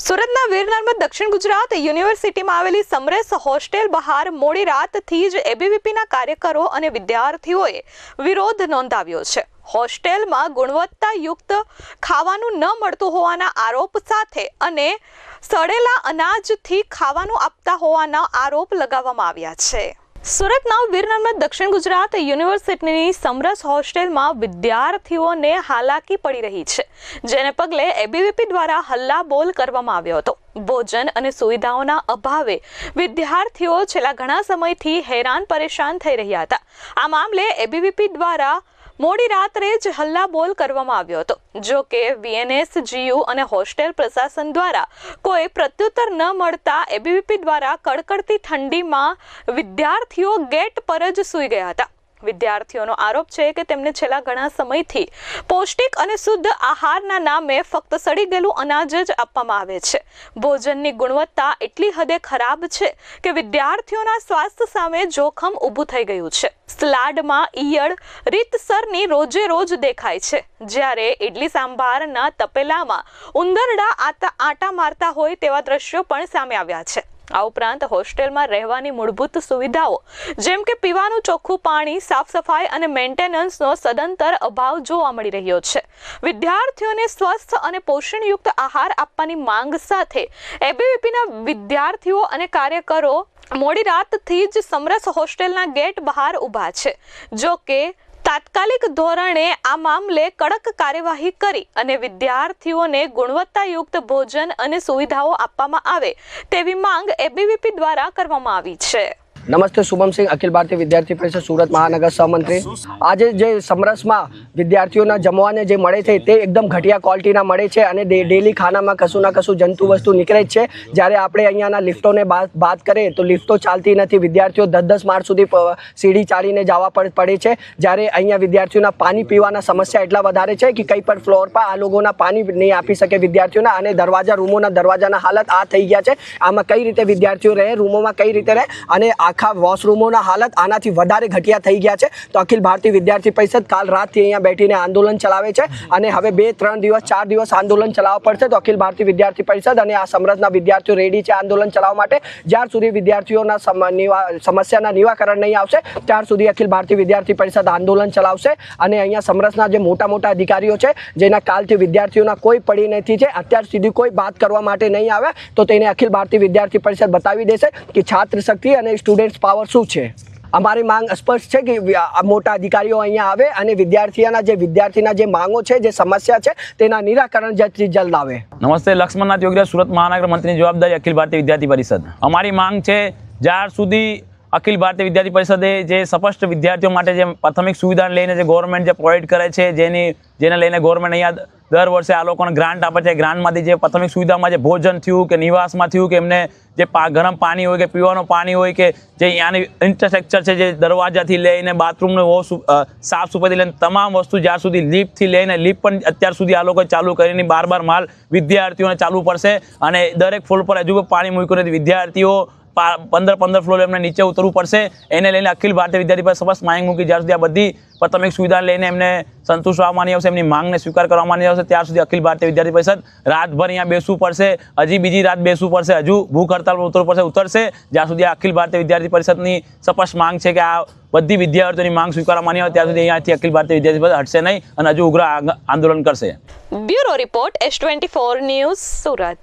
સુરતના વીર દક્ષિણ ગુજરાત યુનિવર્સિટીમાં આવેલી સમરેસ હોસ્ટેલ બહાર મોડી રાતથી જ એબીવીપીના કાર્યકરો અને વિદ્યાર્થીઓએ વિરોધ નોંધાવ્યો છે. હોસ્ટેલમાં ગુણવત્તાયુક્ત ખાવાનું ન મળતું હોવાના આરોપ સાથે અને સડેલા અનાજથી ખાવાનું આપતા હોવાના આરોપ લગાવવામાં આવ્યા છે. સુરતના વીર દક્ષિણ ગુજરાત યુનિવર્સિટીની સમરસ હોસ્ટેલમાં વિદ્યાર્થીઓને હાલાકી પડી રહી છે, જેને પગલે એબીવીપી દ્વારા હલ્લા બોલ કરવામાં આવ્યો હતો. ભોજન અને સુવિધાઓના અભાવે વિદ્યાર્થીઓ છેલ્લા ઘણા સમયથી હેરાન પરેશાન થઈ રહ્યા હતા. આ મામલે એબીવીપી દ્વારા મોડી રાત્રે જ હલ્લાબોલ કરવામાં આવ્યો હતો. જો કે વીએનએસ જીયુ અને હોસ્ટેલ પ્રશાસન દ્વારા કોઈ પ્રત્યુત્તર ન મળતા એબીવીપી દ્વારા કડકડતી ઠંડીમાં વિદ્યાર્થીઓ ગેટ પર જ સૂઈ ગયા હતા. વિદ્યાર્થીઓનો આરોપ છે કે તેમને છેલ્લા ઘણા સમયથી પૌષ્ટિક અને શુદ્ધ આહારના નામે ફક્ત સડી ગયેલું અનાજ જ આપવામાં આવે છે. ભોજનની ગુણવત્તા એટલી હદે ખરાબ છે કે વિદ્યાર્થીઓના સ્વાસ્થ્ય સામે જોખમ ઊભું થઈ ગયું છે. સ્લાડમાં ઈયળ રીતસરની રોજે રોજ દેખાય છે. જ્યારે ઇડલી સાંભારના તપેલામાં ઉંદરડા આટા મારતા હોય તેવા દ્રશ્યો પણ સામે આવ્યા છે. આ ઉપરાંત હોસ્ટેલમાં રહેવાની મૂળભૂત સુવિધાઓ, જેમ કે પીવાનું ચોખ્ખું પાણી સાફ સફાઈ અને મેન્ટેનન્સનો સદંતર અભાવ જોવા મળી રહ્યો છે. વિદ્યાર્થીઓને સ્વસ્થ અને પોષણયુક્ત આહાર આપવાની માંગ સાથે એબીવીપીના વિદ્યાર્થીઓ અને કાર્યકરો મોડી રાતથી જ સમરસ હોસ્ટેલના ગેટ બહાર ઊભા છે, જો કે તાત્કાલિક ધોરણે આ મામલે કડક કાર્યવાહી કરી અને વિદ્યાર્થીઓને ગુણવત્તાયુક્ત ભોજન અને સુવિધાઓ આપવામાં આવે તેવી માંગ એબીવીપી દ્વારા કરવામાં આવી છે. નમસ્તે, શુભમ સિંહ, અખિલ ભારતીય વિદ્યાર્થી પરિષદ, સુરત મહાનગર સહમંત્રી. આજે જે સમરસમાં વિદ્યાર્થીઓના જમવાને જે મળે છે તે એકદમ ઘટિયા ક્વોલિટીના મળે છે અને ડેલી ખાનામાં કશું ના કશું જંતુ વસ્તુ નીકળે જ છે. જ્યારે આપણે અહીંયાના લિફ્ટોને વાત કરીએ તો લિફ્ટો ચાલતી નથી. વિદ્યાર્થીઓ દસ દસ માર્ચ સુધી સીડી ચાલીને જવા પડ- છે. જ્યારે અહીંયા વિદ્યાર્થીઓના પાણી પીવાના સમસ્યા એટલા વધારે છે કે કંઈ પણ ફ્લોર પર આ લોકોના પાણી નહીં આપી શકે વિદ્યાર્થીઓના અને દરવાજા, રૂમોના દરવાજાના હાલત આ થઈ ગયા છે. આમાં કઈ રીતે વિદ્યાર્થીઓ રહે, રૂમોમાં કઈ રીતે રહે અને આખા વોશરૂમોના હાલત આનાથી વધારે ઘટિયા થઈ ગયા છે. તો અખિલ ભારતીય વિદ્યાર્થી પરિષદ કાલ રાતથી અહીંયા બેઠીને આંદોલન ચલાવે છે અને હવે બે, ત્રણ દિવસ, ચાર દિવસ આંદોલન ચલાવવા પડશે. તો અખિલ ભારતીય વિદ્યાર્થી પરિષદ અને આ સમરસના વિદ્યાર્થીઓ રેડી છે આંદોલન ચલાવવા માટે. જ્યાર સુધી વિદ્યાર્થીઓના સમસ્યાના નિવાકરણ નહીં આવશે, ત્યાર સુધી અખિલ ભારતીય વિદ્યાર્થી પરિષદ આંદોલન ચલાવશે અને અહીંયા સમરસના જે મોટા મોટા અધિકારીઓ છે, જેના કાલથી વિદ્યાર્થીઓના કોઈ પડી નથી છે, અત્યાર સુધી કોઈ વાત કરવા માટે નહીં આવે, તો તેને અખિલ ભારતીય વિદ્યાર્થી પરિષદ બતાવી દેશે કે છાત્ર શક્તિ અને સ્ટુડન્ટ્સ પાવર શું છે? અમારી માંગ સ્પષ્ટ છે કે મોટા અધિકારીઓ અહીંયા આવે અને વિદ્યાર્થીઓના જે વિદ્યાર્થીના જે માંગો છે, જે સમસ્યા છે, તેના નિરાકરણ જેટલી જલ્દ આવે. નમસ્તે, લક્ષ્મણનાથ યોગ્ય સુરત મહાનગર મંત્રીની જવાબદારી અખિલ ભારતીય વિદ્યાર્થી પરિષદ. અમારી માંગ છે, જ્યાર સુધી અખિલ ભારતીય વિદ્યાર્થી પરિષદે જે સ્પષ્ટ વિદ્યાર્થીઓ માટે જે પ્રાથમિક સુવિધાને લઈને જે ગવર્મેન્ટ જે પ્રોવાઈડ કરે છે, જેની, જેને લઈને ગવર્મેન્ટ અહીંયા દર વર્ષે આ લોકોને ગ્રાન્ટ આપે છે. ગ્રાન્ટમાંથી જે પ્રાથમિક સુવિધામાં જે ભોજન થયું કે નિવાસમાં થયું કે એમને જે ગરમ પાણી હોય કે પીવાનું પાણી હોય કે જે અહીંયાની ઇન્ફ્રાસ્ટ્રક્ચર છે જે દરવાજાથી લઈને બાથરૂમનું વોશ સાફ સુફાઈથી લઈને તમામ વસ્તુ જ્યાં સુધી લિફ્ટથી લઈને લિફ્ટ પણ અત્યાર સુધી આ લોકોએ ચાલુ કરીને બાર બાર માલ વિદ્યાર્થીઓને ચાલુ પડશે. અને દરેક ફૂલ પર હજુ પણ મૂક્યું નથી. વિદ્યાર્થીઓ પંદર પંદર ફ્લોર એમને નીચે ઉતરવું પડશે. એને લઈને અખિલ ભારતીય વિદ્યાર્થી પર સ્પષ્ટ માંગ મૂકી. જ્યાં સુધી આ બધી પ્રાથમિક સુવિધા લઈને એમને સંતુષ્ટ આવવાની આવશે, એમની માંગને સ્વીકાર કરવાની આવશે, ત્યાર સુધી અખિલ ભારતીય વિદ્યાર્થી પરિષદ રાતભર અહીંયા બેસવું પડશે. હજી બીજી રાત બેસવું પડશે. હજુ ભૂખ હડતાલ પર ઉતરવું પડશે, ઉતરશે. જ્યાં સુધી અખિલ ભારતીય વિદ્યાર્થી પરિષદની સ્પષ્ટ માંગ છે કે આ બધી વિદ્યાર્થીઓની માંગ સ્વીકારવાની આવે ત્યાં સુધી અહીંયાથી અખિલ ભારતીય વિદ્યાર્થી પરિષદ હટશે નહીં અને હજુ ઉગ્ર આંદોલન કરશે. Bureau report, S twenty four news Surat.